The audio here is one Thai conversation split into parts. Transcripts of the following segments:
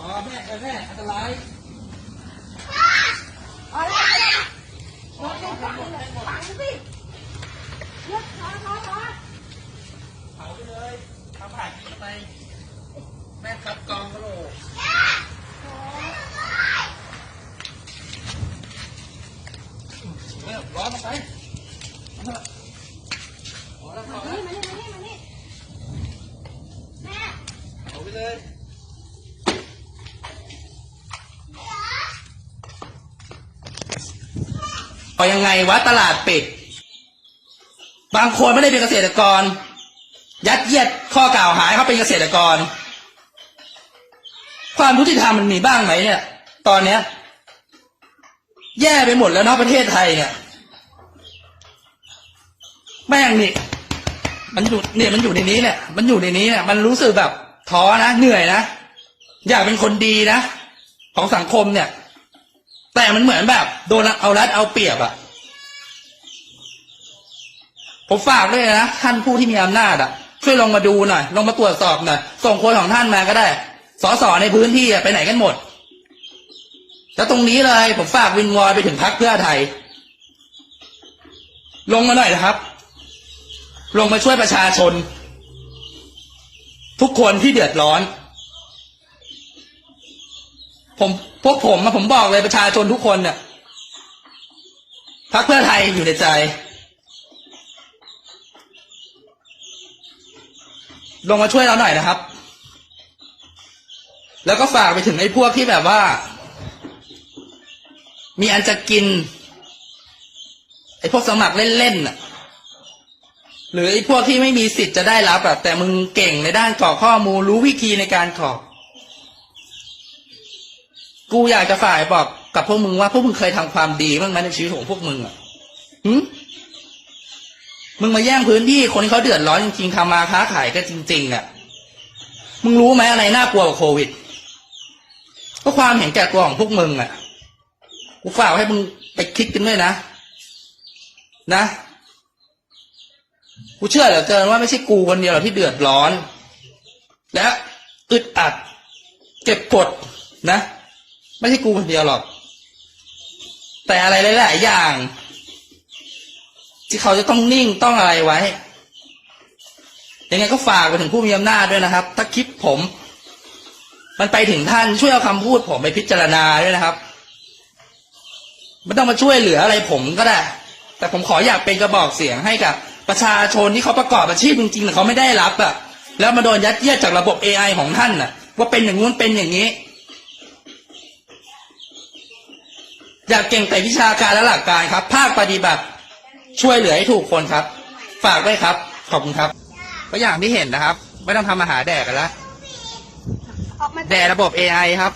อ๋อแม่แม่อันตรายพอแล้วพอแล้วพอแล้วฝังสิเลือกพอพอพอเผาไปเลยทำผ่านกินไปแม่คับกองกระโหลกเออร้อนมาไปเอาเถอะพอแล้วพอมานี่มานี่มานี่มานี่แม่เผาไปเลย เอายังไงวะตลาดปิด บางคนไม่ได้เป็นเกษตรกร ยัดเยียดข้อกล่าวหาให้เขาเป็นเกษตรกร ความยุติธรรมมันมีบ้างไหมเนี่ย ตอนเนี้ย แย่ไปหมดแล้วเนาะประเทศไทยเนี่ยแม่งนี่มันอยู่เนี่ยมันอยู่ในนี้เนี่ยมันอยู่ในนี้เนี่ยมันรู้สึกแบบท้อนะเหนื่อยนะอยากเป็นคนดีนะของสังคมเนี่ย แต่มันเหมือนแบบ โดนเอารัดเอาเปรียบอะผมฝากด้วยนะท่านผู้ที่มีอำนาจอะช่วยลงมาดูหน่อยลงมาตรวจสอบหน่อยส่งคนของท่านมาก็ได้สสในพื้นที่อะไปไหนกันหมดแล้วตรงนี้เลยผมฝากวินวอยไปถึงพักเพื่อไทย ลงมาหน่อยนะครับ ลงมาช่วยประชาชน ทุกคนที่เดือดร้อน ผมพวกผมอะผมบอกเลยประชาชนทุกคนเนี่ยพักเพื่อไทยอยู่ในใจ ลงมาช่วยเราหน่อยนะครับ แล้วก็ฝากไปถึงไอ้พวกที่แบบว่า มีอันจะกิน ไอ้พวกสมัครเล่นๆน่ะหรือไอ้พวกที่ไม่มีสิทธิ์จะได้รับอะแต่มึงเก่งในด้านกรอกข้อมูลรู้วิธีในการกรอก กูอยากจะฝ่ายบอกกับพวกมึงว่าพวกมึงเคยทำความดีบ้างไหมในชีวิตของพวกมึงอะหึมึงมาแย่งพื้นที่คนที่เขาเดือดร้อนจริงๆทำมาค้าขายก็จริง ๆ อะ มึงรู้ไหมอะไรน่ากลัวกว่าโควิด ก็ความเห็นแก่ตัวของพวกมึงอะ กูฝากให้มึงไปคิดกันด้วยนะ นะ กูเชื่อเหลือเกินว่าไม่ใช่กูคนเดียวหรอกที่เดือดร้อน และอึดอัด เก็บกดนะ ไม่ใช่กูคนเดียวหรอก แต่อะไรหลาย ๆ อย่าง ที่เขาจะต้องนิ่งต้องอะไรไว้ ยังไงก็ฝากไปถึงผู้มีอำนาจด้วยนะครับ ถ้าคลิปผม มันไปถึงท่านช่วยเอาคำพูดผมไปพิจารณาด้วยนะครับไม่ต้องมาช่วยเหลืออะไรผมก็ได้ แต่ผมขออยากเป็นกระบอกเสียงให้กับประชาชนที่เขาประกอบอาชีพจริงๆแต่เขาไม่ได้รับอะแล้วมาโดนยัดเยียดจากระบบ AI ของท่านน่ะว่าเป็นอย่างงู้นเป็นอย่างนี้ อยากเก่งแต่วิชาการและหลักการครับ ภาคปฏิบัติช่วยเหลือให้ถูกคนครับ ฝากด้วยครับ ขอบคุณครับ ก็อย่างที่เห็นนะครับ ไม่ต้องทำอาหารแดกกันแล้วแดกระบบ AI ครับ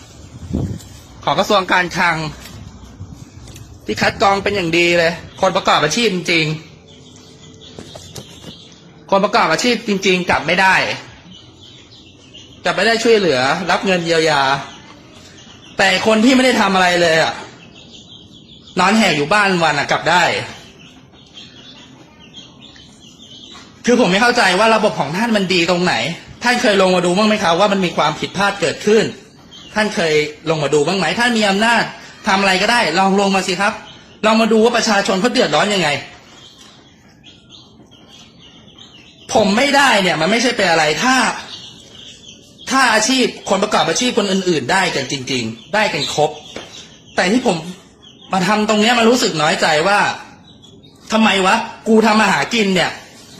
ของกระทรวงการคลัง ที่คัดกรองเป็นอย่างดีเลย คนประกอบอาชีพจริง คนประกอบอาชีพจริง ๆ กลับไม่ได้กลับไม่ได้ช่วยเหลือ รับเงินเยียวยา แต่คนที่ไม่ได้ทำอะไรเลยอะ นอนแหกอยู่บ้านวันอะกลับได้ คือผมไม่เข้าใจว่าระบบของท่านมันดีตรงไหน ท่านเคยลงมาดูบ้างไหมครับว่ามันมีความผิดพลาดเกิดขึ้น ท่านเคยลงมาดูบ้างไหมท่านมีอำนาจทำอะไรก็ได้ ลองลงมาสิครับ ลองมาดูว่าประชาชนเขาเดือดร้อนยังไง ผมไม่ได้เนี่ย มันไม่ใช่เป็นอะไรถ้า ถ้าอาชีพคนประกอบอาชีพคนอื่น ๆ ได้กันจริง ๆ ได้กันครบ แต่ที่ผม มาทำตรงเนี้ยมันรู้สึกน้อยใจว่าทำไมวะ กูทำมาหากินเนี่ย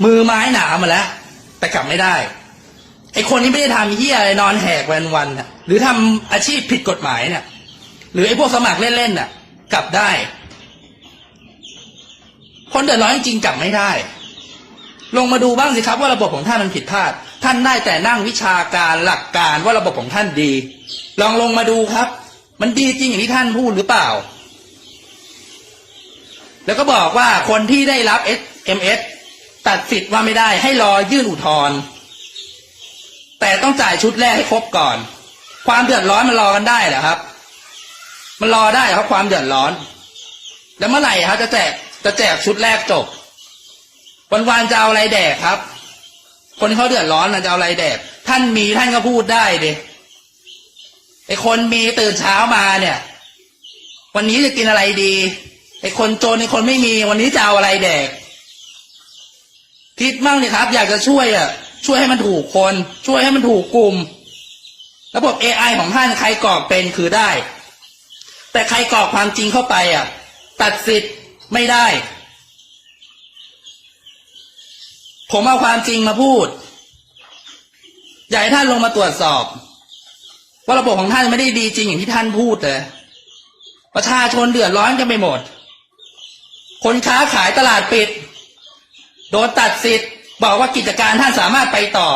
มือไม้หนามาแล้ว แต่กลับไม่ได้ไอคนที่ไม่ได้ทำเหี้ยอะไรนอนแหกวันวันน่ะหรือทำอาชีพผิดกฎหมายเนี่ยหรือไอพวกสมัครเล่นๆน่ะ กลับได้ คนเดือดร้อนจริงกลับไม่ได้ ลงมาดูบ้างสิครับ ว่าระบบของท่านมันผิดพลาด ท่านได้แต่นั่งวิชาการหลักการว่าระบบของท่านดี ลองลงมาดูครับ มันดีจริงอย่างที่ท่านพูดหรือเปล่า แล้วก็บอกว่าคนที่ได้รับ SMS ตัดสิทธิ์ว่าไม่ได้ให้รอยื่นอุทธรณ์แต่ต้องจ่ายชุดแรกให้ครบก่อน ความเดือดร้อนมันรอกันได้เหรอครับ มันรอได้ครับความเดือดร้อน แล้วเมื่อไหร่ครับจะแจกจะแจกชุดแรกจบ วันๆจะเอาอะไรแดกครับ คนที่เขาเดือดร้อนนะจะเอาอะไรแดก ท่านมีท่านก็พูดได้ดิไอคนมีตื่นเช้ามาเนี่ย วันนี้จะกินอะไรดี ไอคนจนไอคนไม่มีวันนี้จะเอาอะไรแดก คิดมั่งดิครับ อยากจะช่วยอะ ช่วยให้มันถูกคน ช่วยให้มันถูกกลุ่ม ระบบ AI ของท่านใครกรอกเป็นคือได้ แต่ใครกรอกความจริงเข้าไปอะ ตัดสิทธิ์ไม่ได้ ผมเอาความจริงมาพูด อยากให้ท่านลงมาตรวจสอบ ว่าระบบของท่านไม่ได้ดีจริงอย่างที่ท่านพูดเลยประชาชนเดือดร้อนกันไปหมด คนค้าขายตลาดปิด โดนตัดสิทธิ์ บอกว่ากิจการท่านสามารถไปต่อ